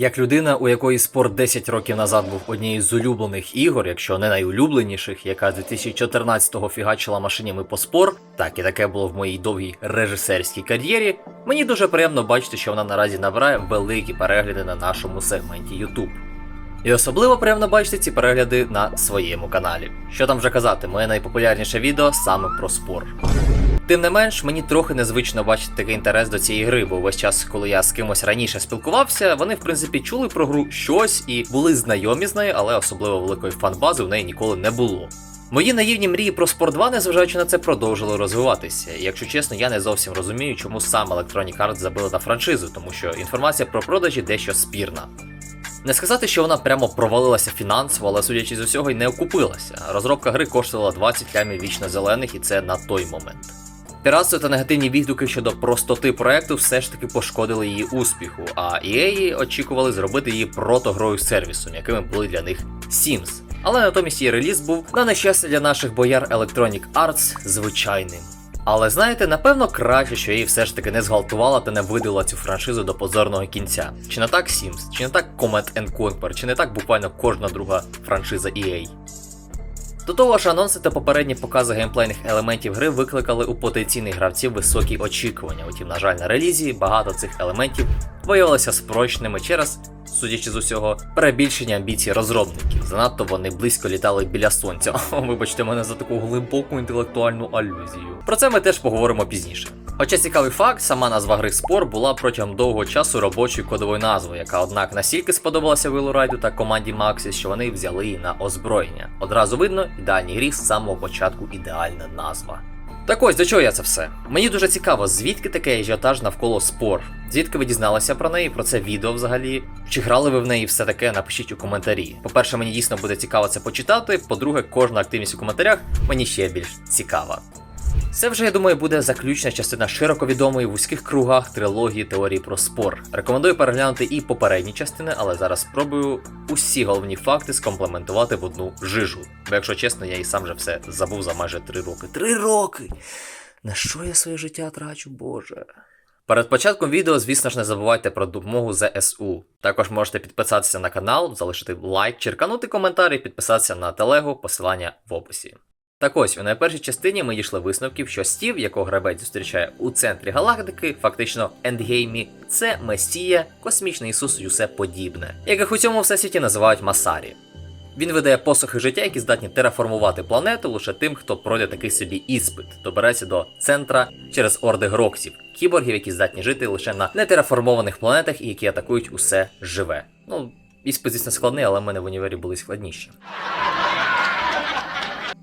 Як людина, у якої спорт 10 років назад був однією з улюблених ігор, якщо не найулюбленіших, яка з 2014-го фігачила машинями по спор, так і таке було в моїй довгій режисерській кар'єрі, мені дуже приємно бачити, що вона наразі набирає великі перегляди на нашому сегменті YouTube. І особливо приємно бачити ці перегляди на своєму каналі. Що там вже казати, моє найпопулярніше відео саме про спор. Тим не менш, мені трохи незвично бачити такий інтерес до цієї гри, бо весь час, коли я з кимось раніше спілкувався, вони в принципі чули про гру щось і були знайомі з нею, але особливо великої фанбази в неї ніколи не було. Мої наївні мрії про Sport 2, незважаючи на це, продовжили розвиватися. І якщо чесно, я не зовсім розумію, чому саме Electronic Arts забили на франшизу, тому що інформація про продажі дещо спірна. Не сказати, що вона прямо провалилася фінансово, але судячи з усього, й не окупилася. Розробка гри коштувала 20 лямів вічно зелених, і це на той момент. Піратство та негативні відгуки щодо простоти проекту все ж таки пошкодили її успіху, а EA очікували зробити її протогрою сервісом, якими були для них Sims. Але натомість її реліз був на нещастя для наших бояр Electronic Arts звичайним. Але знаєте, напевно, краще, що її все ж таки не зґвалтувала та не видала цю франшизу до позорного кінця. Чи не так Sims, чи не так and Conquer, чи не так буквально кожна друга франшиза EA. До того ж, анонси та попередні покази геймплейних елементів гри викликали у потенційних гравців високі очікування. Утім, на жаль, на релізі багато цих елементів виявилося спрощеними через, судячи з усього, перебільшення амбіцій розробників. Занадто вони близько літали біля сонця. Вибачте мене за таку глибоку інтелектуальну алюзію. Про це ми теж поговоримо пізніше. Хоча цікавий факт, сама назва гри спор була протягом довгого часу робочою кодовою назвою, яка однак настільки сподобалася Вилурайду та команді Maxis, що вони взяли її на озброєння. Одразу видно, ідеальній грі з самого початку ідеальна назва. Так ось до чого я це все? Мені дуже цікаво, звідки такий ажіотаж навколо спор. Звідки ви дізналися про неї, про це відео взагалі? Чи грали ви в неї все таке? Напишіть у коментарі. По-перше, мені дійсно буде цікаво це почитати. По-друге, кожна активність у коментарях мені ще більш цікава. Це вже, я думаю, буде заключна частина широко відомої в вузьких кругах трилогії теорії про спор. Рекомендую переглянути і попередні частини, але зараз спробую усі головні факти скомплементувати в одну жижу. Бо якщо чесно, я і сам же все забув за майже три роки. Три роки! На що я своє життя трачу, боже? Перед початком відео, звісно ж, не забувайте про допомогу ЗСУ. Також можете підписатися на канал, залишити лайк, черканути коментар і підписатися на телегу, посилання в описі. Так ось, у найпершій частині ми дійшли висновків, що Стів, якого грабець зустрічає у центрі галактики, фактично ендгеймі, це Месія, космічний Ісус і усе подібне, яких у цьому всесвіті називають Масарі. Він видає посохи життя, які здатні тераформувати планету лише тим, хто пройде такий собі іспит, добереться до центра через орди гроксів, кіборгів, які здатні жити лише на нетераформованих планетах і які атакують усе живе. Ну, іспит, звісно, складний, але в мене в універі були складніші.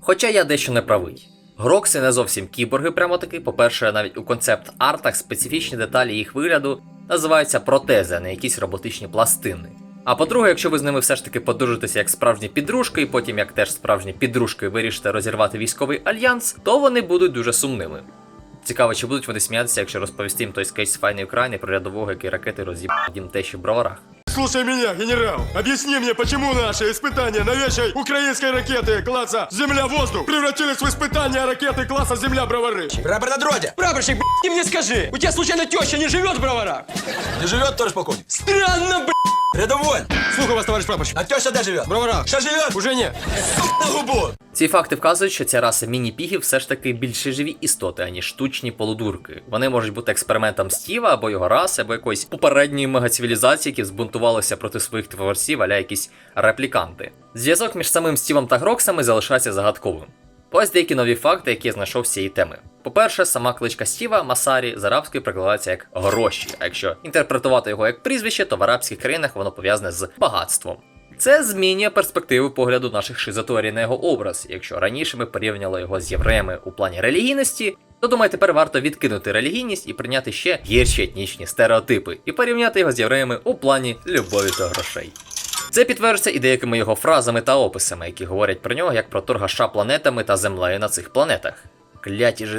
Хоча я дещо не правий. Грокси не зовсім кіборги, прямо таки. По-перше, навіть у концепт артах специфічні деталі їх вигляду називаються протези, а не якісь роботичні пластини. А по-друге, якщо ви з ними все ж таки подружитеся як справжні підружки, і потім як теж справжні підружки вирішите розірвати військовий альянс, то вони будуть дуже сумними. Цікаво, чи будуть вони сміятися, якщо розповісти їм той скетч з файної України про рядового, який ракети роз'їбав дім тещі в броварах. Слушай меня, генерал. Объясни мне, почему наши испытания новейшей украинской ракеты класса Земля-воздух превратились в испытания ракеты класса Земля-бровары. Прапор на дроте! Прапорщик, б***ь, ты мне скажи, у тебя случайно теща не живет в броварах? Не живет, товарищ полковник? Странно, б***ь. Рядовой! Слухаю вас, товарищ прапорщик. А теща де живет? В броварах. Что живет? Уже нет. На губу! Ці факти вказують, що ця раса міні-пігів все ж таки більше живі істоти, аніж штучні полудурки. Вони можуть бути експериментом Стіва або його раси, або якоїсь попередньої мегацивілізації, які збунтувалися проти своїх творців, аля якісь репліканти. Зв'язок між самим Стівом та Гроксами залишається загадковим. Ось деякі нові факти, які я знайшов з цієї теми. По-перше, сама кличка Стіва Масарі з арабської прикладається як гроші, а якщо інтерпретувати його як прізвище, то в арабських країнах воно пов'язане з багатством. Це змінює перспективу погляду наших шизоторій на його образ. Якщо раніше ми порівняли його з євреями у плані релігійності, то думаю, тепер варто відкинути релігійність і прийняти ще гірші етнічні стереотипи і порівняти його з євреями у плані любові та грошей. Це підтверджується і деякими його фразами та описами, які говорять про нього як про торгаша планетами та землею на цих планетах. Кляті же.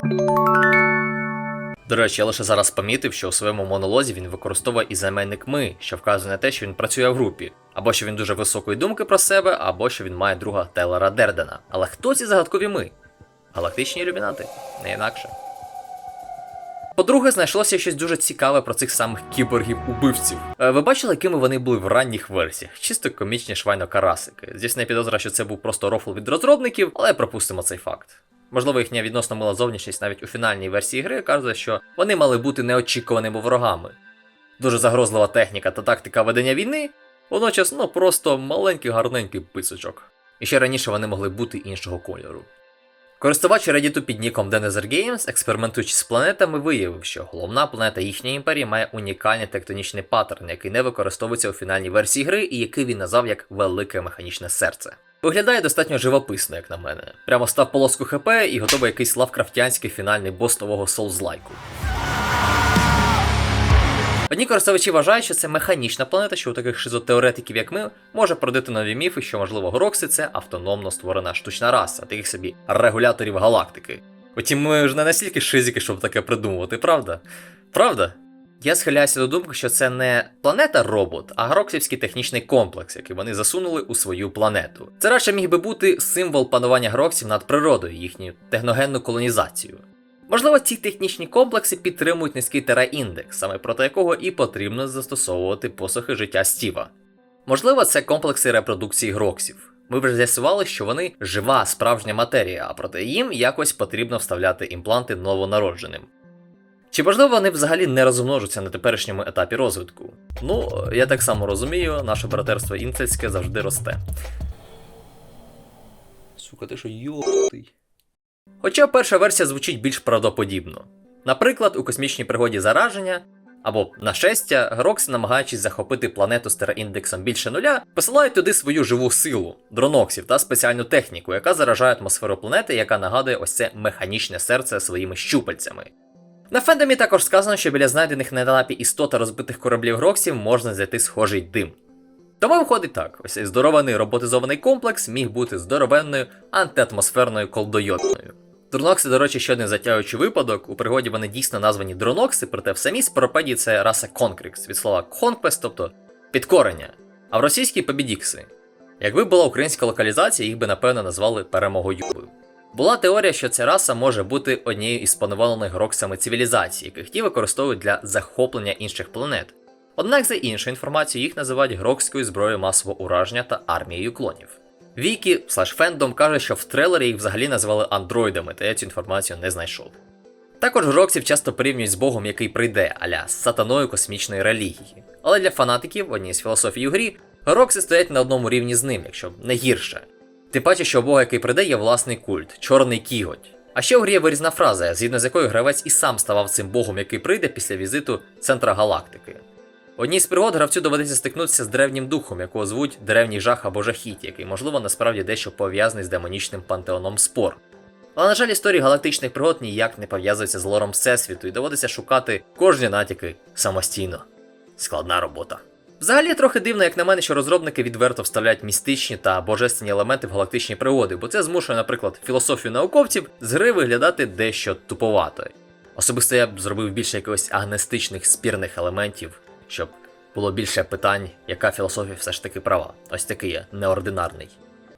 До речі, я лише зараз помітив, що у своєму монолозі він використовує і займенник ми, що вказує на те, що він працює в групі, або що він дуже високої думки про себе, або що він має друга Тейлора Дердена. Але хто ці загадкові ми? Галактичні ілюмінати, не інакше. По-друге, знайшлося щось дуже цікаве про цих самих кіборгів-убивців. Е, Ви бачили, якими вони були в ранніх версіях? Чисто комічні швайно-карасики. Звісно, підозра, що це був просто рофл від розробників, але пропустимо цей факт. Можливо, їхня відносно мила зовнішність навіть у фінальній версії гри каже, що вони мали бути неочікуваними ворогами. Дуже загрозлива техніка та тактика ведення війни, водночас, ну просто маленький гарненький писочок. І ще раніше вони могли бути іншого кольору. Користувач Reddit під ніком Denizer Games, експериментуючи з планетами, виявив, що головна планета їхньої імперії має унікальний тектонічний паттерн, який не використовується у фінальній версії гри і який він назвав як велике механічне серце. Виглядає достатньо живописно, як на мене. Прямо став полоску ХП і готовий якийсь лавкрафтянський фінальний бос нового Souls-лайку. Одні користувачі вважають, що це механічна планета, що у таких шизотеоретиків, як ми, може породити нові міфи, що, можливо, Грокси це автономно створена штучна раса, таких собі регуляторів галактики. Утім, ми ж не настільки шизики, щоб таке придумувати, правда? Правда? Я схиляюся до думки, що це не планета робот, а гроксівський технічний комплекс, який вони засунули у свою планету. Це радше міг би бути символ панування гроксів над природою, їхню техногенну колонізацію. Можливо, ці технічні комплекси підтримують низький тераіндекс, саме проти якого і потрібно застосовувати посохи життя Стіва. Можливо, це комплекси репродукції гроксів. Ми вже з'ясували, що вони жива справжня матерія, а проте їм якось потрібно вставляти імпланти новонародженим. Чи можливо вони взагалі не розмножаться на теперішньому етапі розвитку? Ну, я так само розумію, наше братерство інцельське завжди росте. Сука, ти що йотий? Хоча перша версія звучить більш правдоподібно. Наприклад, у космічній пригоді зараження або нашестя, Грокси, намагаючись захопити планету з тераіндексом більше нуля, посилають туди свою живу силу, дроноксів та спеціальну техніку, яка заражає атмосферу планети, яка нагадує ось це механічне серце своїми щупальцями. На фендомі також сказано, що біля знайдених на етапі істот розбитих кораблів Гроксів можна знайти схожий дим. Тому виходить так: ось цей здорований роботизований комплекс міг бути здоровенною антиатмосферною колдойотною. Дронокси, до речі, ще один затягуючий випадок. У пригоді вони дійсно названі дронокси, проте в самій споропедії це раса Конкрікс від слова конквест, тобто підкорення, а в російській побідікси. Якби була українська локалізація, їх би напевно назвали перемогою. Була теорія, що ця раса може бути однією із панованих гроксами цивілізацій, яких ті використовують для захоплення інших планет. Однак, за іншою інформацією, їх називають грокською зброєю масового ураження та армією клонів. Вікі слеш фендом каже, що в трейлері їх взагалі називали андроїдами, та я цю інформацію не знайшов. Також гроксів часто порівнюють з Богом, який прийде, аля з сатаною космічної релігії. Але для фанатиків, в одній з філософій у грі, грокси стоять на одному рівні з ним, якщо не гірше. Тим паче, що Бога, який прийде, є власний культ чорний кіготь. А ще у грі є вирізна фраза, згідно з якою гравець і сам ставав цим богом, який прийде після візиту центра галактики. Одній з пригод гравцю доведеться стикнутися з древнім духом, якого звуть древній жах або жахіт, який, можливо, насправді дещо пов'язаний з демонічним пантеоном спор. Але, на жаль, історії галактичних пригод ніяк не пов'язуються з лором Всесвіту і доводиться шукати кожні натяки самостійно. Складна робота. Взагалі трохи дивно, як на мене, що розробники відверто вставляють містичні та божественні елементи в галактичні пригоди, бо це змушує, наприклад, філософію науковців з гри виглядати дещо туповато. Особисто я б зробив більше якихось агнестичних спірних елементів, щоб було більше питань, яка філософія все ж таки права. Ось такий неординарний.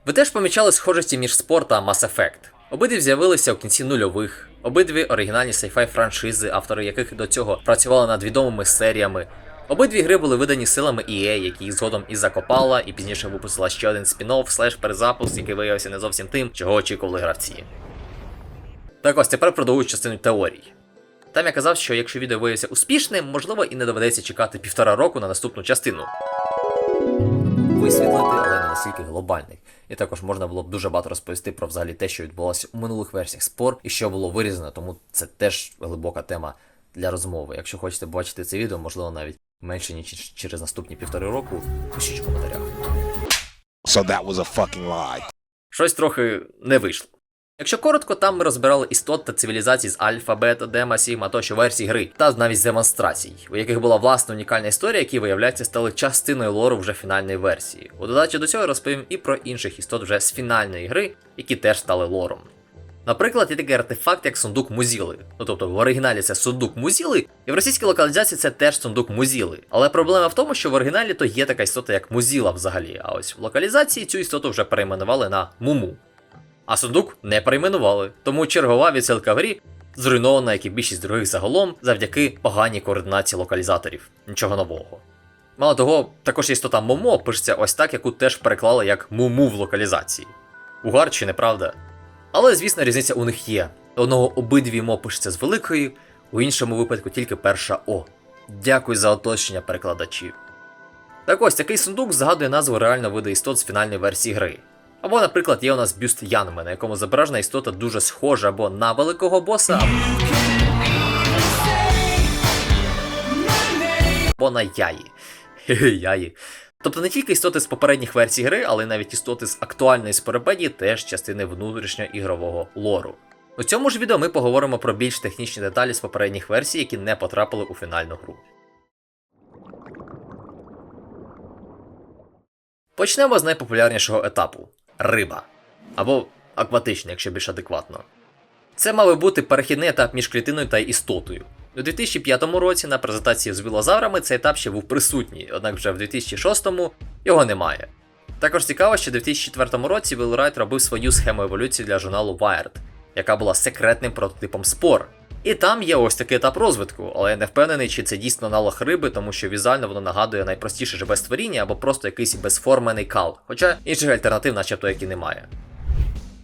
Ви теж помічали схожості між спор та Mass Effect. Обидві з'явилися у кінці нульових, обидві оригінальні sci-fi франшизи, автори яких до цього працювали над відомими серіями. Обидві гри були видані силами EA, які їх згодом і закопала, і пізніше випустила ще один спін-офф, слеш перезапуск, який виявився не зовсім тим, чого очікували гравці. Так ось тепер продовжую частину теорій. Там я казав, що якщо відео виявиться успішним, можливо і не доведеться чекати півтора року на наступну частину. Висвітлити, але не настільки глобальний. І також можна було б дуже багато розповісти про взагалі те, що відбулося у минулих версіях спор і що було вирізано, тому це теж глибока тема для розмови. Якщо хочете бачити це відео, можливо навіть менше ніж через наступні півтори року, пишіть в коментарях. So that was a fucking lie. Щось трохи не вийшло. Якщо коротко, там ми розбирали істот та цивілізацій з альфа, бета, дема, сігма тощо версій гри, та навіть з демонстрацій, у яких була власна унікальна історія, які, виявляється, стали частиною лору вже фінальної версії. У додачі до цього розповім і про інших істот вже з фінальної гри, які теж стали лором. Наприклад, є такий артефакт, як сундук Музіли. Ну тобто в оригіналі це сундук Музіли, і в російській локалізації це теж сундук Музіли. Але проблема в тому, що в оригіналі то є така істота, як Музіла взагалі. А ось в локалізації цю істоту вже перейменували на Муму. А сундук не перейменували, тому чергова відсилка в грі зруйнована, як і більшість других загалом, завдяки поганій координації локалізаторів. Нічого нового. Мало того, також істота Момо пишеться ось так, яку теж переклали як Муму в локалізації. Угар чи неправда? Але, звісно, різниця у них є. Одного обидві мо пишеться з великої, у іншому випадку тільки перша О. Дякую за оточення перекладачів. Так ось такий сундук згадує назву реально виду істот з фінальної версії гри. Або, наприклад, є у нас бюст Янме, на якому зображена істота дуже схожа або на великого боса, або на яї. Яї. Тобто не тільки істоти з попередніх версій гри, але й навіть істоти з актуальної спорепедії теж частини внутрішньоігрового лору. У цьому ж відео ми поговоримо про більш технічні деталі з попередніх версій, які не потрапили у фінальну гру. Почнемо з найпопулярнішого етапу риба. Або акватичний, якщо більш адекватно. Це мав бути перехідний етап між клітиною та істотою. У 2005 році на презентації з вілозаврами цей етап ще був присутній, однак вже в 2006 його немає. Також цікаво, що в 2004 році Wheelwright робив свою схему еволюції для журналу Wired, яка була секретним прототипом спор. І там є ось такий етап розвитку, але я не впевнений, чи це дійсно аналог риби, тому що візуально воно нагадує найпростіше живе створіння або просто якийсь безформений кал, хоча інших альтернатив, начебто, як і немає.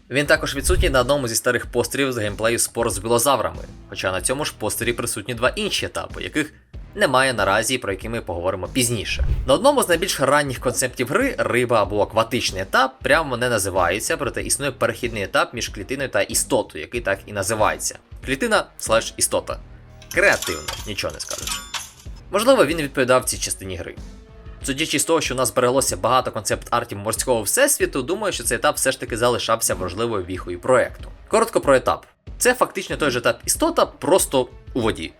Він також відсутній на одному зі старих постерів з геймплею спор з білозаврами, хоча на цьому ж постері присутні два інші етапи, яких немає наразі, про які ми поговоримо пізніше. На одному з найбільш ранніх концептів гри риба або акватичний етап прямо не називається, проте існує перехідний етап між клітиною та істотою, який так і називається. Клітина слеш істота. Креативно, нічого не скажеш. Можливо, він відповідав цій частині гри. Судячи з того, що у нас збереглося багато концепт-артів морського всесвіту, думаю, що цей етап все ж таки залишався важливою віхою проекту. Коротко про етап. Це фактично той же етап істота, просто у воді.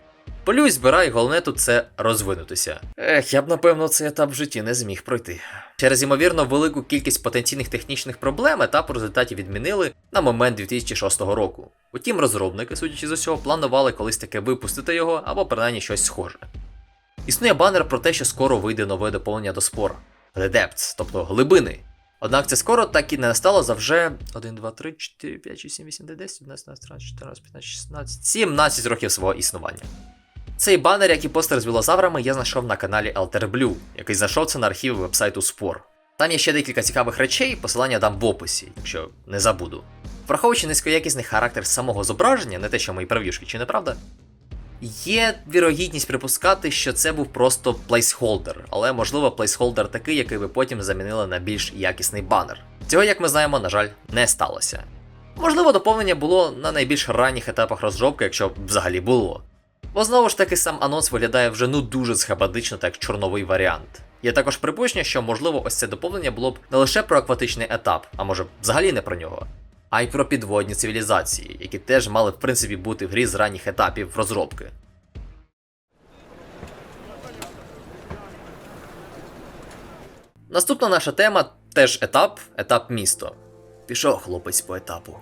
Полюй, збирай, головне тут це розвинутися. Ех, я б напевно цей етап в житті не зміг пройти. Через ймовірно велику кількість потенційних технічних проблем етап у результаті відмінили на момент 2006 року. Утім, розробники, судячи з усього, планували колись таке випустити його або принаймні щось схоже. Існує банер про те, що скоро вийде нове доповнення до спора Depths, тобто глибини. Однак це скоро так і не настало за вже 1, 2, 3, 4, 5, 6, 7, 8, 9, 10, 11, 12, 13, 14, 15, 16, 17 років свого існування. Цей банер, як і постер з вілозаврами, я знайшов на каналі Alter Blue, який знайшов це на архіві вебсайту Спор. Там є ще декілька цікавих речей, посилання дам в описі, якщо не забуду. Враховуючи низькоякісний характер самого зображення, не те, що мої прев'юшки, чи не правда? Є вірогідність припускати, що це був просто плейсхолдер, але можливо плейсхолдер такий, який ви потім замінили на більш якісний банер. Цього, як ми знаємо, на жаль, не сталося. Можливо, доповнення було на найбільш ранніх етапах розробки, якщо взагалі було. Бо знову ж таки сам анонс виглядає вже ну дуже схабадично, так чорновий варіант. Є також припущення, що можливо ось це доповнення було б не лише про акватичний етап, а може взагалі не про нього, а й про підводні цивілізації, які теж мали в принципі бути в грі з ранніх етапів розробки. Наступна наша тема теж етап, етап місто. Пішов хлопець по етапу.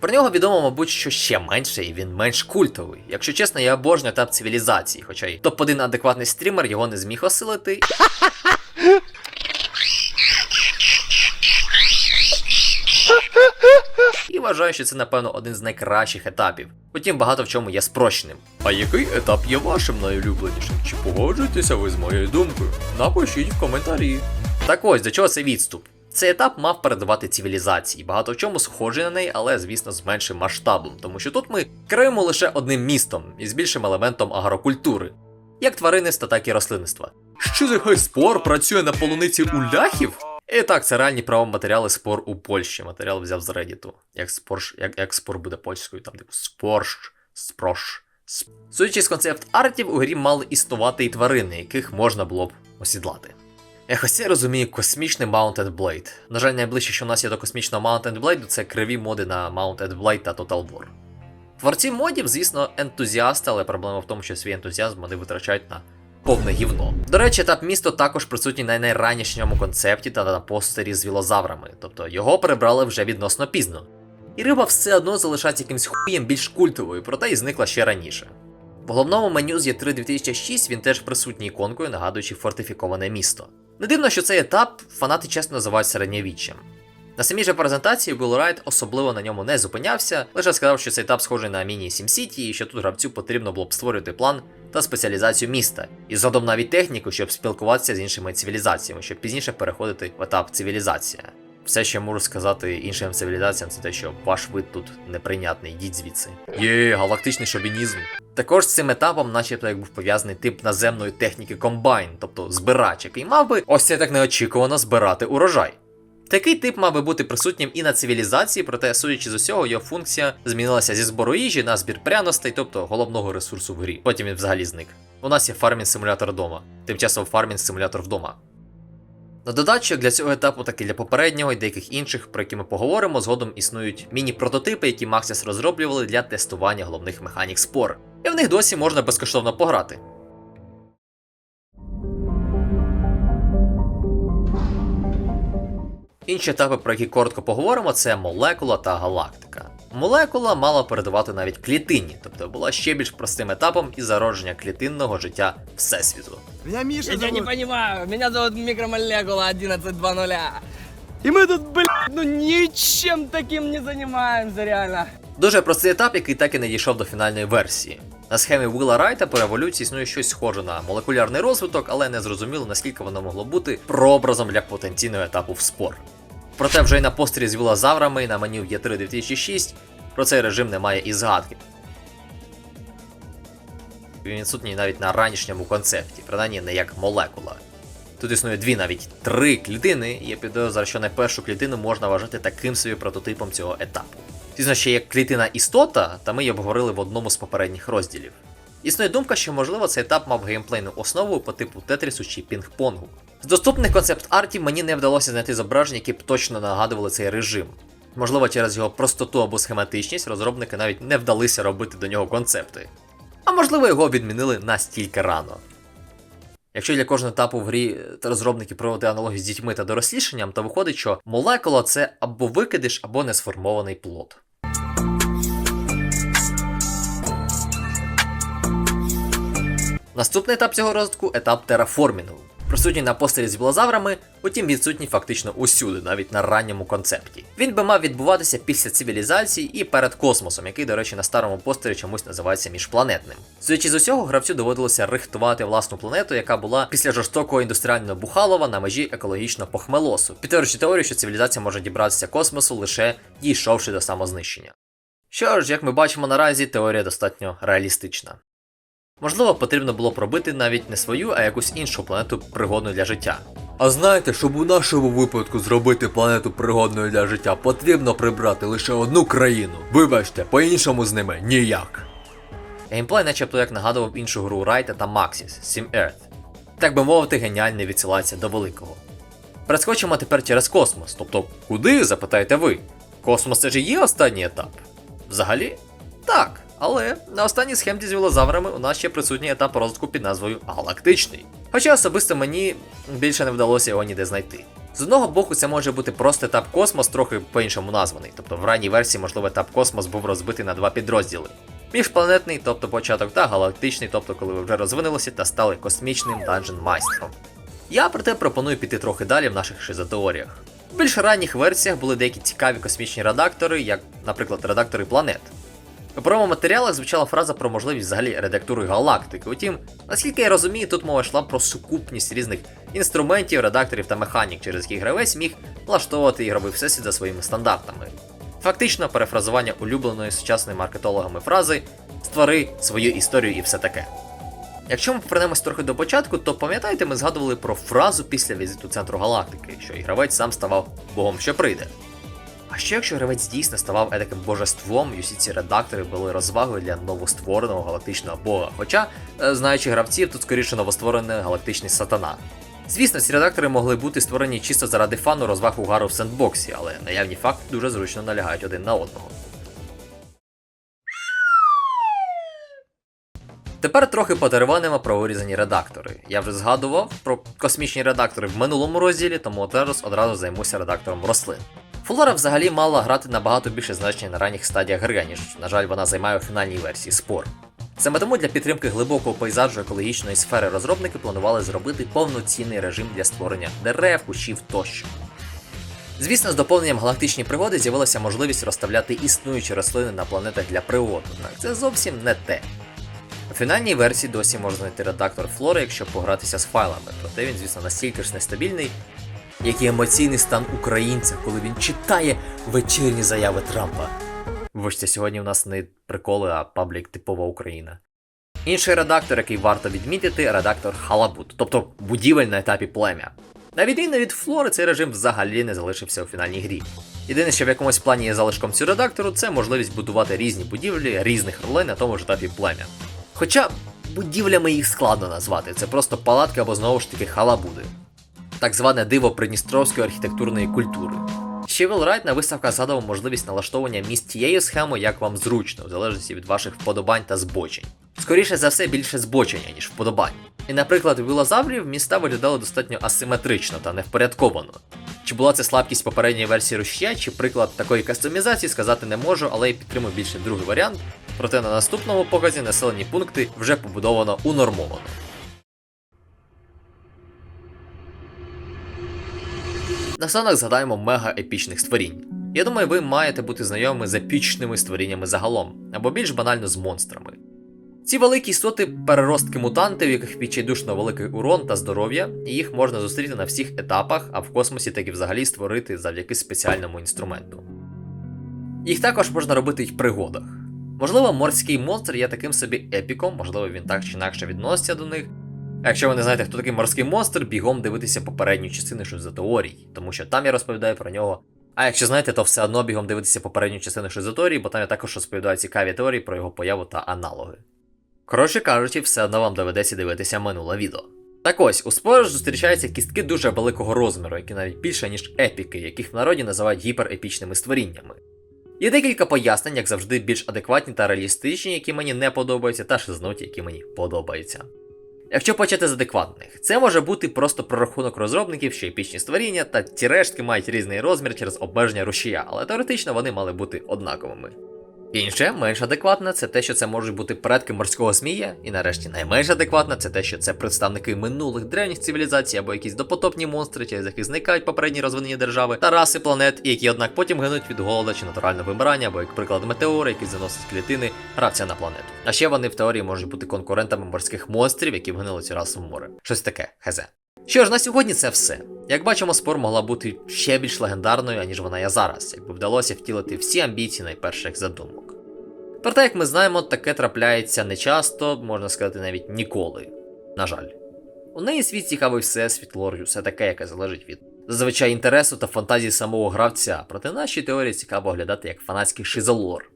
Про нього відомо, мабуть, що ще менше, і він менш культовий. Якщо чесно, я обожнюю етап цивілізації, хоча й топ-1 адекватний стрімер його не зміг осилити. І вважаю, що це, напевно, один з найкращих етапів. Утім, багато в чому є спрощеним. А який етап є вашим найулюбленішим? Чи погоджуєтеся ви з моєю думкою? Напишіть в коментарі. Так ось, до чого цей відступ? Цей етап мав передавати цивілізації, багато в чому схожий на неї, але звісно з меншим масштабом, тому що тут ми керуємо лише одним містом і з більшим елементом агрокультури, як тваринництва, так і рослинництва. Що за хай спор працює на полуниці у ляхів? І так, це реальні правоматеріали спор у Польщі. Матеріал взяв з Reddit. Як спор, як, як спор буде польською, там типу спорщ, спрош. сп- Судячи з концепт артів, у грі мали існувати і тварини, яких можна було б осідлати. Ех, ось я розумію космічний Mounted Blade. На жаль, найближче, що у нас є до космічного Mounted Blade, це криві моди на Mounted Blade та Total War. Творці модів, звісно, ентузіасти, але проблема в тому, що свій ентузіазм вони витрачають на повне гівно. До речі, етап місто також присутній на найранішньому концепті та на постері з вілозаврами, тобто його перебрали вже відносно пізно. І риба все одно залишається якимсь хуєм більш культовою, проте і зникла ще раніше. В головному меню з Є3 2006 він теж присутній іконкою, нагадуючи фортифіковане місто. Не дивно, що цей етап фанати чесно називають середньовіччям. На самій же презентації Will Wright особливо на ньому не зупинявся, лише сказав, що цей етап схожий на міні SimCity і що тут гравцю потрібно було б створювати план та спеціалізацію міста, і згодом навіть техніку, щоб спілкуватися з іншими цивілізаціями, щоб пізніше переходити в етап цивілізація. Все, що можу сказати іншим цивілізаціям, це те, що ваш вид тут неприйнятний, йдіть звідси. Є галактичний шовінізм. Також з цим етапом, начебто, як був пов'язаний тип наземної техніки комбайн, тобто збирач, який мав би ось це так неочікувано збирати урожай. Такий тип мав би бути присутнім і на цивілізації, проте, судячи з усього, його функція змінилася зі збору їжі на збір пряностей, тобто головного ресурсу в грі. Потім він взагалі зник. У нас є фармінг симулятор вдома, тим часом фармінг симулятор вдома. На додачу для цього етапу, так і для попереднього і деяких інших, про які ми поговоримо, згодом існують міні-прототипи, які Maxis розроблювали для тестування головних механік спор. І в них досі можна безкоштовно пограти. Інші етапи, про які коротко поговоримо, це молекула та галактика. Молекула мала передавати навіть клітині, тобто була ще більш простим етапом і зародження клітинного життя Всесвіту. Меня Миша Я тебя не зовут. понимаю. Меня зовут Микромолекула 1120. И мы тут, блядь, ну ничем таким не занимаемся, реально. Дуже простий етап, який так і не дійшов до фінальної версії. На схемі Вилла Райта по революції існує щось схоже на молекулярний розвиток, але не зрозуміло, наскільки воно могло бути прообразом для потенційного етапу в спор. Проте вже й на постері з вілозаврами на меню Є3 2006 про цей режим немає і згадки. Він відсутній навіть на ранішньому концепті, принаймні не як молекула. Тут існує дві, навіть три клітини, і я підозра, що найпершу клітину можна вважати таким собі прототипом цього етапу. Звісно, ще є клітина істота, та ми її обговорили в одному з попередніх розділів. Існує думка, що можливо цей етап мав геймплейну основу по типу Тетрісу чи Пінг-Понгу. З доступних концепт артів мені не вдалося знайти зображення, які б точно нагадували цей режим. Можливо, через його простоту або схематичність розробники навіть не вдалися робити до нього концепти. А можливо, його відмінили настільки рано. Якщо для кожного етапу в грі розробники проводили аналогії з дітьми та дорослішанням, то виходить, що молекула це або викидиш, або несформований плод. Наступний етап цього розвитку етап тераформінгу. Присутній на постері з білозаврами, утім відсутній фактично усюди, навіть на ранньому концепті. Він би мав відбуватися після цивілізації і перед космосом, який, до речі, на старому постері чомусь називається міжпланетним. Судячи з усього, гравцю доводилося рихтувати власну планету, яка була після жорстокого індустріального бухалова на межі екологічного похмелосу, підтверджуючи теорію, що цивілізація може дібратися космосу лише дійшовши до самознищення. Що ж, як ми бачимо наразі, теорія достатньо реалістична. Можливо, потрібно було пробити навіть не свою, а якусь іншу планету пригодну для життя. А знаєте, щоб у нашому випадку зробити планету пригодною для життя, потрібно прибрати лише одну країну. Вибачте, по-іншому з ними ніяк. Геймплей начебто як нагадував іншу гру Райта та Maxis Sim Earth. Так би мовити, геніальна відсилається до великого. Перескочимо тепер через космос. Тобто, куди, запитаєте ви? Космос це ж і є останній етап? Взагалі? Так. Але на останній схемці з вілозаврами у нас ще присутній етап розвитку під назвою Галактичний. Хоча особисто мені більше не вдалося його ніде знайти. З одного боку, це може бути просто етап космос, трохи по-іншому названий, тобто в ранній версії, можливо, етап космос був розбитий на два підрозділи. Міжпланетний, тобто початок, та галактичний, тобто коли ви вже розвинулися та стали космічним данжен майстром. Я проте пропоную піти трохи далі в наших шизотеоріях. В більш ранніх версіях були деякі цікаві космічні редактори, як, наприклад, редактори планет. У промо-матеріалах звучала фраза про можливість взагалі редактури галактики. Утім, наскільки я розумію, тут мова йшла про сукупність різних інструментів, редакторів та механік, через які гравець міг влаштовувати ігровий всесвіт за своїми стандартами. Фактично, перефразування улюбленої сучасними маркетологами фрази створи свою історію і все таке. Якщо ми повернемось трохи до початку, то пам'ятаєте, ми згадували про фразу після візиту центру галактики, що і гравець сам ставав богом, що прийде. А що якщо гравець дійсно ставав едаким божеством, і усі ці редактори були розвагою для новоствореного галактичного бога? Хоча, е, знаючи гравців, тут скоріше новостворений галактичний сатана. Звісно, ці редактори могли бути створені чисто заради фану розваг угару в сендбоксі, але наявні факти дуже зручно налягають один на одного. Тепер трохи потереванимо про вирізані редактори. Я вже згадував про космічні редактори в минулому розділі, тому зараз одразу займуся редактором рослин. Фулора взагалі мала грати набагато більше значення на ранніх стадіях гри, ніж, на жаль, вона займає у фінальній версії спор. Саме тому для підтримки глибокого пейзажу екологічної сфери розробники планували зробити повноцінний режим для створення дерев, кущів тощо. Звісно, з доповненням галактичні пригоди з'явилася можливість розставляти існуючі рослини на планетах для пригод, однак це зовсім не те. У фінальній версії досі можна знайти редактор флори, якщо погратися з файлами, проте він, звісно, настільки ж нестабільний, як і емоційний стан українця, коли він читає вечірні заяви Трампа. Вибачте, сьогодні у нас не приколи, а паблік типова Україна. Інший редактор, який варто відмітити, редактор Халабут, тобто будівель на етапі плем'я. На відміну від флори, цей режим взагалі не залишився у фінальній грі. Єдине, що в якомусь плані є залишком цього редактору, це можливість будувати різні будівлі різних ролей на тому ж етапі плем'я. Хоча будівлями їх складно назвати, це просто палатки або знову ж таки халабуди. Так зване диво придністровської архітектурної культури. Ще Вілрайт на виставках згадував можливість налаштовування міст тією схемою, як вам зручно, в залежності від ваших вподобань та збочень. Скоріше за все, більше збочення, ніж вподобань. І, наприклад, у вілозаврів міста виглядали достатньо асиметрично та невпорядковано. Чи була це слабкість попередньої версії рушія, чи приклад такої кастомізації сказати не можу, але я підтримую більше другий варіант. Проте на наступному показі населені пункти вже побудовано унормовано. Наостанок згадаємо мега епічних створінь. Я думаю, ви маєте бути знайомі з епічними створіннями загалом, або більш банально з монстрами. Ці великі істоти переростки мутанти, у яких відчайдушно великий урон та здоров'я, і їх можна зустріти на всіх етапах, а в космосі так і взагалі створити завдяки спеціальному інструменту. Їх також можна робити й в пригодах. Можливо, морський монстр є таким собі епіком, можливо, він так чи інакше відноситься до них. Якщо ви не знаєте, хто такий морський монстр, бігом дивитися попередню частину що за теорій, тому що там я розповідаю про нього. А якщо знаєте, то все одно бігом дивитися попередню частину шизоторії, бо там я також розповідаю цікаві теорії про його появу та аналоги. Коротше кажучи, все одно вам доведеться дивитися минуле відео. Так ось, у спорож зустрічаються кістки дуже великого розміру, які навіть більше, ніж епіки, яких в народі називають гіперепічними створіннями. Є декілька пояснень, як завжди, більш адекватні та реалістичні, які мені не подобаються, та шизнуті, які мені подобаються. Якщо почати з адекватних, це може бути просто прорахунок розробників, що епічні створіння та ті рештки мають різний розмір через обмеження рушія, але теоретично вони мали бути однаковими. Інше, менш адекватне, це те, що це можуть бути предки морського змія, і нарешті найменш адекватне це те, що це представники минулих древніх цивілізацій або якісь допотопні монстри, через яких зникають попередні розвинені держави та раси планет, які, однак, потім гинуть від голода чи натурального вимирання, або як приклад метеори, які заносять клітини гравця на планету. А ще вони в теорії можуть бути конкурентами морських монстрів, які вгинули цю расу в море. Щось таке, хезе. Що ж, на сьогодні це все. Як бачимо, спор могла бути ще більш легендарною, аніж вона є зараз, якби вдалося втілити всі амбіції найперших задумок. Проте, як ми знаємо, таке трапляється не часто, можна сказати, навіть ніколи. На жаль. У неї свій цікавий всесвіт, лор все таке, яке залежить від зазвичай інтересу та фантазії самого гравця, проте наші теорії цікаво оглядати як фанатський шизолор.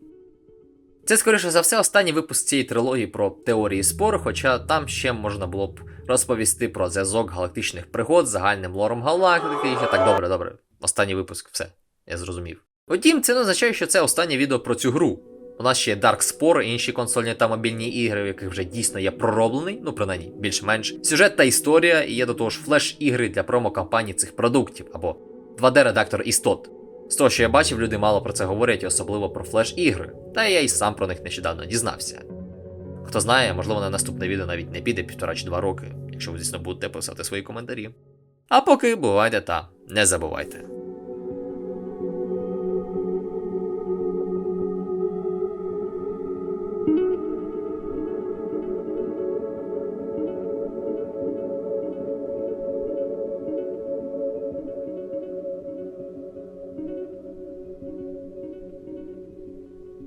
Це, скоріше за все, останній випуск цієї трилогії про теорії спору, хоча там ще можна було б розповісти про зв'язок галактичних пригод з загальним лором галактики. Так, добре, добре. Останній випуск, все, я зрозумів. Утім, це не означає, що це останнє відео про цю гру. У нас ще є Dark Spore, інші консольні та мобільні ігри, в яких вже дійсно є пророблений, ну принаймні більш-менш сюжет та історія, і є до того ж флеш-ігри для промо-кампаній цих продуктів, або 2D-редактор істот. З того, що я бачив, люди мало про це говорять, особливо про флеш-ігри, та я й сам про них нещодавно дізнався. Хто знає, можливо, на наступне відео навіть не піде півтора чи два роки, якщо ви, звісно, будете писати свої коментарі. А поки бувайте та не забувайте.